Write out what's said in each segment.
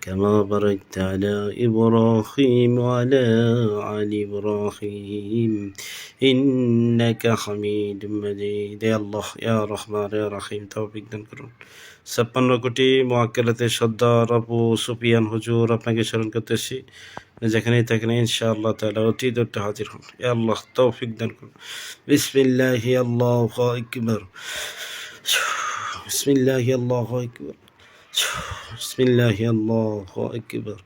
كما باركت على إبراهيم وعلى آل إبراهيم إنك حميد مجيد يا الله يا رحمن يا رحيم توفيق দান করুন ছাপ্পান্ন কোটি মোয়াক্কেলাতে সর্দার আবু সুফিয়ান হুজুর আপনাকে স্মরণ করতেছি যেখানেই থাকেন ইনশাআল্লাহ তাআলা অতি দূরতে হাজির হন এ আল্লাহ তৌফিক দান করুন বিসমিল্লাহ আল্লাহ আকবার বিসমিল্লাহ আল্লাহ আকবার বিসমিল্লাহ আল্লাহ আকবার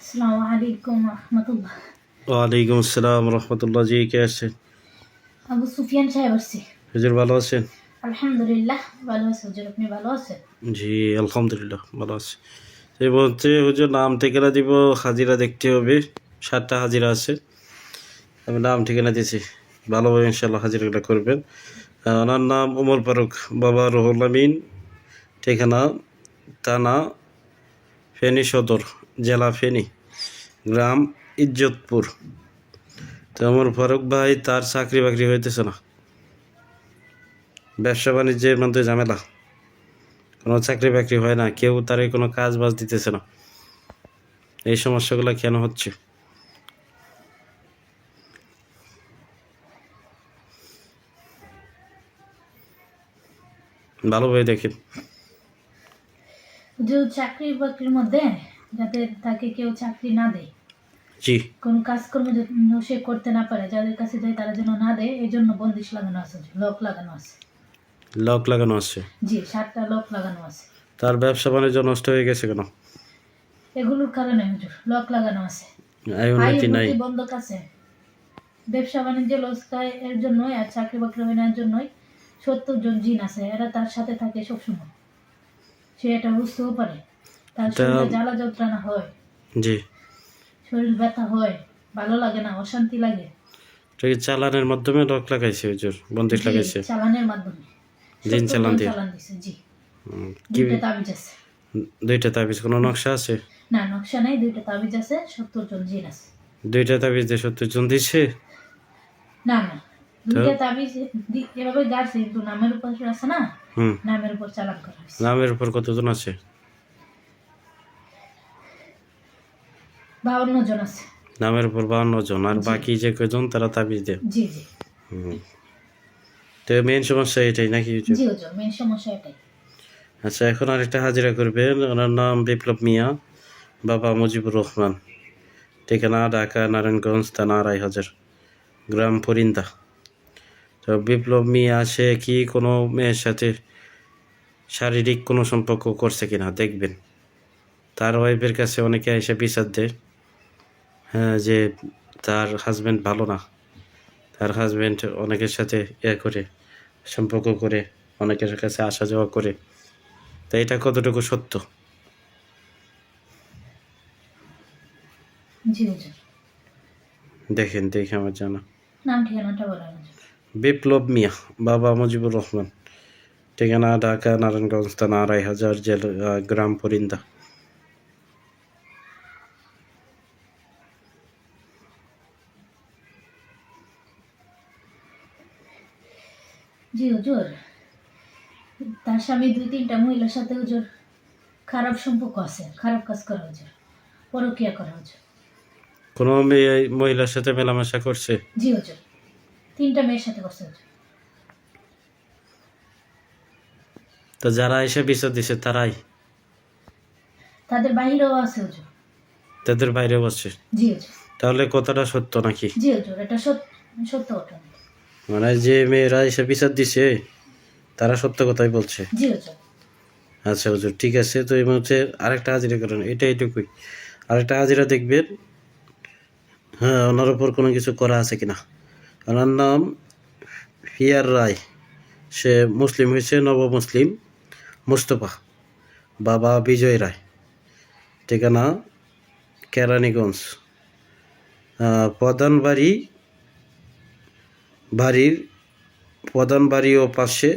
আসসালামু আলাইকুম রহমতুল্লাহ ওয়ালাইকুম আসসালাম রহমতুল্লাহ জি কে আছেন আবু সুফিয়ান সাহেব আসছি। হুজুর ভালো আছেন? আলহামদুলিল্লাহ ভালো আছে হুজুর। আপনি ভালো আছেন? জি আলহামদুলিল্লাহ ভালো আছি। এই বলতে হুজুর নাম ঠিকানা দিব হাজিরা দেখতে হবে। সাতটা হাজিরা আছে। আমি নাম ঠিকানা দিয়েছি। ভালোভাবে ইনশাল্লাহ হাজিরাটা করবেন। ওনার নাম ওমর ফারুক, বাবা রুহুল আমিন, ঠিকানা থানা ফেনী সদর, জেলা ফেনী, গ্রাম ইজ্জতপুর। তো ওমর ফারুক ভাই, তার চাকরি বাকরি হইতেছে না। ব্যবসা বাণিজ্যের মধ্যে ঝামেলা। কোনো চাকরি বাকরি হয় না, কেউ তারে কোনো কাজ বাজ দিতেছে না। এই সমস্যাগুলো কেন হচ্ছে? ভালোভাবে দেখেন হুজুর চাকরি বাকরির মধ্যে যাতে তাকে কেউ চাকরি না দেয়। জি। কোন কাজকর্ম যেন সে করতে না পারে যাদের কাছে যায় তারা যেন না দেয় এই জন্য বন্দিশ লাগানো আছে লক লাগানো আছে। লক লাগানো আছে? জি সাতটা লক লাগানো আছে। তার ব্যবসা বাণিজ্য নষ্ট হয়ে গেছে কেন? এগুলোর কারণে হুজুর লক লাগানো আছে। আয় উন্নতি নাই। বন্ধক আছে। ব্যবসা বাণিজ্য লস্কায় এর জন্যই আর চাকরি বাকরি হয় না এর জন্যই। সত্তর জন জিন আছে এরা তার সাথে থাকে সবসময়। সে এটা বুঝতেও পারে। তার শরীরে জ্বালা যন্ত্রণা হয়। জি। শরীর ব্যথা হয় ভালো লাগে না অশান্তি লাগে। এটা কি চালানের মাধ্যমে লক লাগাইছে হুজুর বন্দিশ লাগাইছে? চালানের মাধ্যমে। জিন চালান দিয়ে? চালান দিছে জি। দুইটা তাবিজ আছে। দুইটা তাবিজ কোনো নকশা আছে? না নকশা নাই দুইটা তাবিজ আছে সত্তর জন জিন আছে। দুইটা তাবিজ দিয়ে সত্তর জন দিছে? না না। দুইটা তাবিজ এভাবে গাছে কিন্তু নামের উপর আছে না হুম। নামের উপর চালান করা হয়েছে। নামের উপর কতজন আছে? বাউন্ন জন আছে। নামের উপর বাউন্ন জন আর বাকি যে কজন তারা তাবিজ দেয় জি। তো মেন সমস্যা এটাই নাকি জি মেন সমস্যা এটাই। আচ্ছা এখন আরেকটা হাজিরা করবেন। ওনার নাম বিপ্লব মিয়া বাবা মুজিবুর রহমান। ঠিকানা ঢাকা নারায়ণগঞ্জ থানা আড়াই হাজার গ্রাম পরিন্দা। তো বিপ্লব মিয়া সে কি কোনো মেয়ের সাথে শারীরিক কোনো সম্পর্ক করছে কিনা দেখবেন। তার ওয়াইফের কাছে অনেকে এসে বিচার দেয় হ্যাঁ যে তার হাজব্যান্ড ভালো না। তার হাজব্যান্ড অনেকের সাথে ইয়ে করে সম্পর্ক করে অনেকের কাছে আসা যাওয়া করে। তো এটা কতটুকু সত্য? দেখেন দেখে আমার জানা। নাম ঠিকানাটা হুজুর বিপ্লব মিয়া বাবা মুজিবুর রহমান। ঠিকানা ঢাকা নারায়ণগঞ্জ থানা আড়াই হাজার জেল গ্রাম পরিন্দা। জি হুজুর। তার স্বামী দুই তিনটা মহিলার সাথে হুজুর খারাপ সম্পর্ক আছে। খারাপ কাজ করা হুজুর। পরকিয়া করা হুজুর। কোনো মেয়ে মহিলার সাথে মেলামেশা করছে? জি হুজুর। তিনটা মেয়ের সাথে করছে। তো যারা এসে বিচার দিছে তারাই? তাদের বাহিরেও আছে হুজুর। তাদের বাইরে বসছে জি হুজুর। তাহলে কথাটা সত্য নাকি? জি হুজুর এটা সত্য সত্য ঘটনা মানে যে মেয়েরা এসে বিচার দিছে তারা সত্য কথাই বলছে? জি হুজুর। আচ্ছা হুজুর ঠিক আছে। তো এই মুহূর্তে আরেকটা হাজিরা করেন এটা এইটুকুই। আরেকটা হাজিরা দেখবেন হ্যাঁ ওনার উপর কোনো কিছু করা আছে কিনা? ওনার নাম ফিয়ার রায়। সে মুসলিম হয়েছে নব মুসলিম মুস্তফা, বাবা বিজয় রায়। ঠিকানা কেরানীগঞ্জ। প্রধান বাড়ি, বাড়ির প্রধান বাড়ি ও পাশে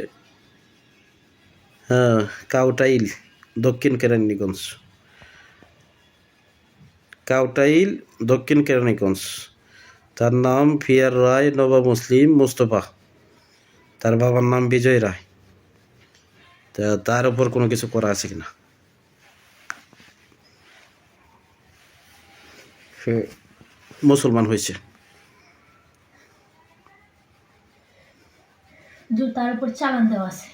কাউটাইল, দক্ষিণ কেরানীগঞ্জ। কাউটাইল, দক্ষিণ কেরানীগঞ্জ। তার নাম ফিয়ার রায় নবাব মুসলিম মুস্তফা। তার বাবার নাম বিজয় রায়। তা তার উপর কোনো কিছু করা আছে কিনা? সে মুসলমান হয়েছে। তার উপর চালান দেওয়া আছে।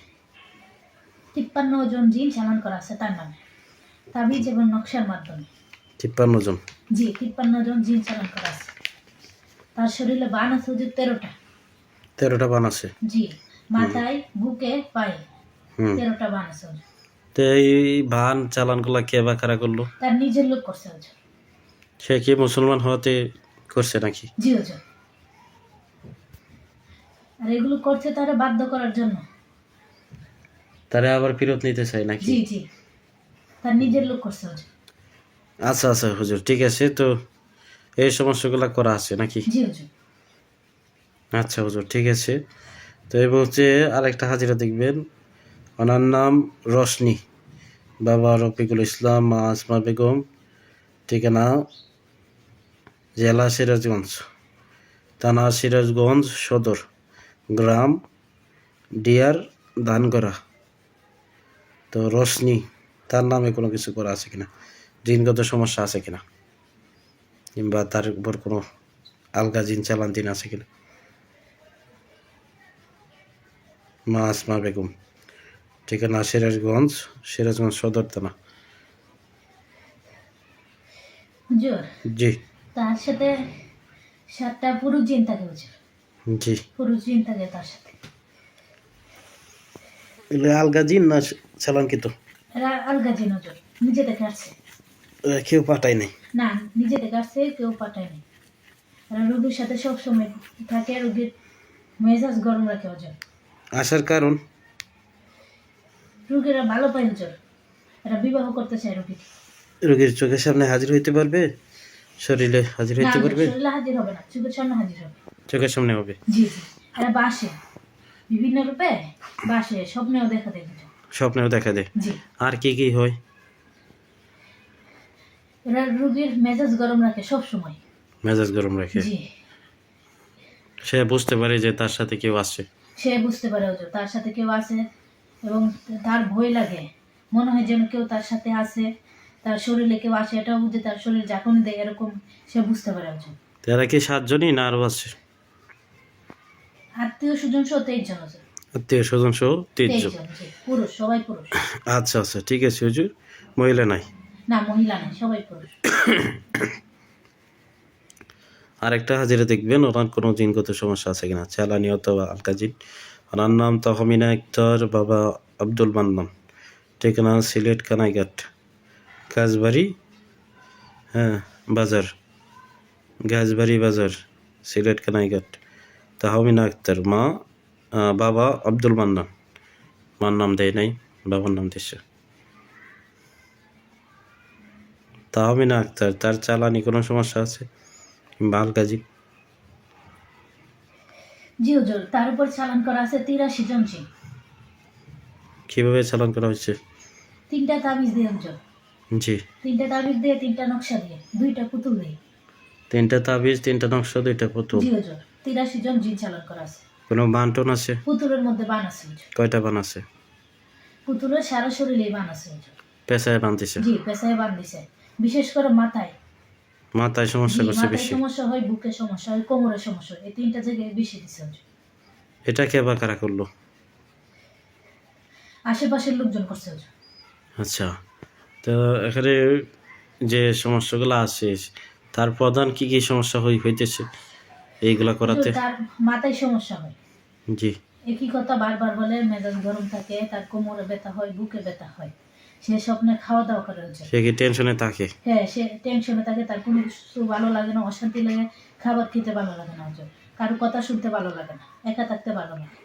তিপ্পান্ন জন জিন চালান করা আছে তার নামে। তাবিজ এবং নকশার মাধ্যমে। তিপ্পান্ন জন। জি তিপ্পান্ন জন জিন চালান করা আছে। তার শরীরে বান আছে হুজুর তেরোটা। তেরোটা বান আছে? জি মাথায় বুকে পায়ে। তেরোটা বান আছে তো এই ভান চালানগুলা কে বা কারা করল? তার নিজের লোক করছে হুজুর সে কি মুসলমান হওয়াতে করছে নাকি? জি হুজুর আর এগুলো করছে তারা বাধ্য করার জন্য। তারা আবার ফেরত নিতে চায় নাকি? জি জি। তার নিজের লোক করছে হুজুর আচ্ছা আচ্ছা হুজুর ঠিক আছে তো এই সমস্যাগুলো করা আছে নাকি? আচ্ছা হুজুর ঠিক আছে। তো এই হচ্ছে আরেকটা হাজিরা দেখবেন। ওনার নাম রশনি। বাবা রফিকুল ইসলাম মা আসমা বেগম ঠিকানা জেলা সিরাজগঞ্জ। থানা সিরাজগঞ্জ সদর গ্রাম ডিয়ার ধানগড়া। তো রশনি তার নামে কোনো কিছু করা আছে কিনা? জিনগত সমস্যা আছে কিনা? কিংবা তার উপর কোনো আলগা জিন চালান দিন আছে কিনা? মা আসমা বেগম। ঠিকানা সিরাজগঞ্জ সিরাজগঞ্জ সদর থানা। জি। তার সাথে সাতটা পুরুষ জিন থাকে জি। পুরুষ জিন থাকে তার সাথে। আলগা জিন না চালান কি তো এরা আলগা জিন নিজে থেকে আসছে কেউ পাঠায় নাই। না নিজে থেকে আসছে কেউ পাঠায়নি এরা রোগীর সাথে সবসময় থাকে রোগীর মেজাজ গরম রাখে হুজুর আসার কারণ? রোগীরা ভালো পায় হুজুর এরা বিবাহ করতে চায় রোগীকে। রোগীর চোখের সামনে হাজির হইতে পারবে? শরীরে হাজির হইতে পারবে? শরীরে হাজির হবে না চোখের সামনে হাজির হবে। চোখের সামনে হবে? জি জি। এরা বাসে বিভিন্ন রূপে বাসে স্বপ্নেও দেখা দেয় স্বপ্নেও দেখা দেয়? জি। আর কি কি হয়? এরা রোগীর মেজাজ গরম রাখে সব সময় মেজাজ গরম রাখে? জি। সে বুঝতে পারে যে তার সাথে কেউ আসছে সে বুঝতে পারে তার সাথে কেউ আছে এবং তার ভয় লাগে। মনে হয় যেন কেউ তার সাথে আছে তার শরীরে কেউ আসে এটাও বুঝে তার শরীর যখন দেয় এরকম সে বুঝতে পারে তারা কি সাতজনই না আরও আছে? আত্মীয় স্বজন সহ তেইশ জন হুজুর আত্মীয় স্বজন সহ তেইশ জন। পুরুষ সবাই পুরুষ। আচ্ছা আচ্ছা ঠিক আছে হুজুর। মহিলা নাই। না, মহিলা নাই সবাই পুরুষ। আরেকটা হাজিরা দেখবেন ওনার কোনো জিনগত সমস্যা আছে কিনা? চালানি অথবা আলকা জিন ওনার নাম তহমিনা ইক্তর বাবা আব্দুল মান্নান। ঠিকানা সিলেট, কানাইঘাট। গাছবাড়ি হ্যাঁ বাজার। গাছবাড়ি বাজার, সিলেট, কানাইঘাট। তাহমিনা আক্তার, মা বাবা আব্দুল মান্নান। মার নাম দেয় নাই, বাবার নাম দিচ্ছে তাহমিনা আক্তার তার চালানি কোনো সমস্যা আছে? কিংবা আলকা জিন জি হুজুর তার উপর চালান করা আছে তিরাশি জন জি কীভাবে চালান করা হয়েছে? তিনটা তাবিজ দিয়ে হুজুর। জি। তিনটা তাবিজ দিয়ে তিনটা নকশা দিয়ে দুইটা পুতুল দিয়ে। তিনটা তাবিজ তিনটা নকশা দুইটা পুতুল? জি হুজুর তিরাশি জন জিন চালান করা আছে। কোনো বান্টন আছে? পুতুলের মধ্যে বান আছে হুজুর। কয়টা বান আছে? পুতুলের সারা শরীরে বান আছে হুজুর। পেশায় বানতেছে জি পেশায় বান দিছে। বিশেষ করে মাথায়। মাথায় সমস্যা করছে বেশি। সমস্যা হয় বুকে সমস্যা হয় কোমরের সমস্যা এই তিনটা জায়গায় বেশি দিছে এটা কে বা কারা করল? আশেপাশের লোকজন করছে আচ্ছা। তো এখানে যে সমস্যাগুলো আছে তার প্রধান কি কি সমস্যা হই হইতেছে? এইগুলা করাতে। তার মাথায় সমস্যা হয়। জি। একই কথা বারবার বলে মেজাজ গরম থাকে তার কোমরে ব্যথা হয় বুকে ব্যথা হয়। সে স্বপ্নে খাওয়া দাওয়া করে হচ্ছে। সে কি টেনশনে থাকে? হ্যাঁ সে টেনশনে থাকে তার কোনো কিছু ভালো লাগে না অশান্তি লাগে খাবার খেতে ভালো লাগে না হচ্ছে। কারও কথা শুনতে ভালো লাগে না একা থাকতে ভালো লাগে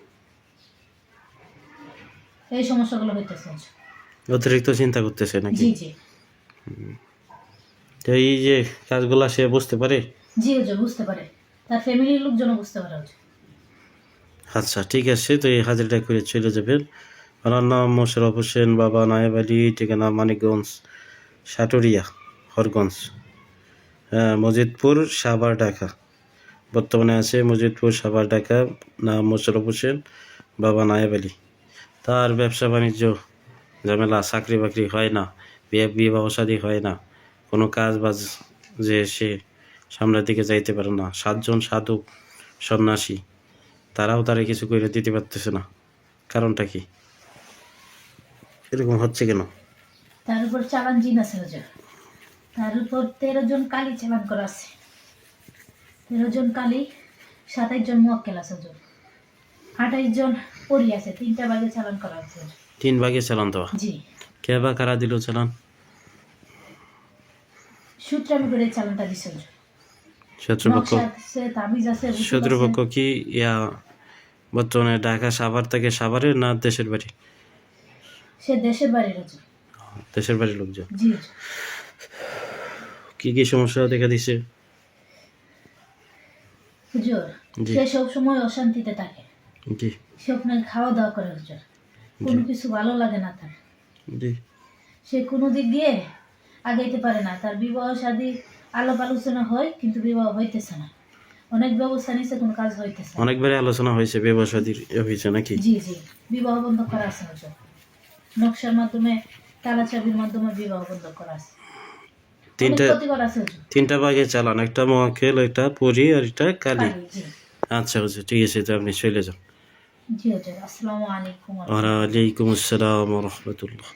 এই সমস্যাগুলো হইতেছে অতিরিক্ত চিন্তা করতেছে নাকি? জি জি। তো এই যে কাজগুলা সে বুঝতে পারে? জি হুজুর বুঝতে পারে। তার ফ্যামিলির লোকজনও বুঝতে পারে আচ্ছা ঠিক আছে তো এই হাজিরটা করে চলে যাবেন। ওনার নাম মোশারফ হোসেন, বাবা নায়েব ঠিকানা মানিকগঞ্জ, সাটুরিয়া, হরগঞ্জ। হ্যাঁ মজিদপুর, সাভার, ঢাকা। বর্তমানে আছে মজিদপুর, সাভার, ঢাকা। নাম মোশারফ হোসেন, বাবা নায়েব তার ব্যবসা বাণিজ্য ঝামেলা, চাকরি বাকরি হয় না, বিয়ে বিবাহ শাদী হয় না। কোনো কাজ বাজ যে সে সামনের দিকে যাইতে পারে না। সাতজন সাধু সন্ন্যাসী, তারাও তারা কিছু করে দিতে পারতেছে না। কারণটা কি? এরকম হচ্ছে কেন? তার উপর চালান জিন আছে হুজুর তার উপর তেরো জন কালি চালান করা আছে। তেরো জন কালি সাতাইশ জন মোয়াক্কেল আছে হুজুর আঠাইশ জন পরি আছে তিনটা বাগে চালান করা আছে তিন ভাগে চালান দেওয়া জি। কে বা কারা দিল চালান? সূত্রামি করে চালানটা দিছে হুজুর। শত্রুপক্ষ কি ইয়া বর্তমানে ঢাকা সাভার থেকে সাভারের না দেশের বাড়ি? সে দেশের বাড়ির হুজুর দেশের বাড়ির লোকজন? জি কি কি সমস্যা দেখা দিছে? হুজুর সে সব সময় অশান্তিতে থাকে। জি। সে আপনার খাওয়া দাওয়া করে হুজুর। কোনো কিছু ভালো লাগে না তার। জি। সে কোনো দিক দিয়ে আগাইতে পারে না। তার বিবাহ শাদী আলাপ আলোচনা হয় কিন্তু বিবাহ হইতেছে না। অনেক ব্যবস্থা নিছে কোনো কাজ হইতেছে না। অনেকবারই আলোচনা হয়েছে ব্যবসাদীর হয়েছে নাকি? জি জি। বিবাহ বন্ধ করা আছে হুজুর। নকশার মাধ্যমে তালা চাবির মাধ্যমে বিবাহ বন্ধ করা আছে। তিনটা তিনটা ভাগে চালান একটা মহাকেল একটা পুরি আর একটা কালী। আচ্ছা হুজুর ঠিক আছে তো আপনি চলে যান। আসসালামু আলাইকুম। ওয়ালাইকুম আসসালাম রহমতুল্লাহ।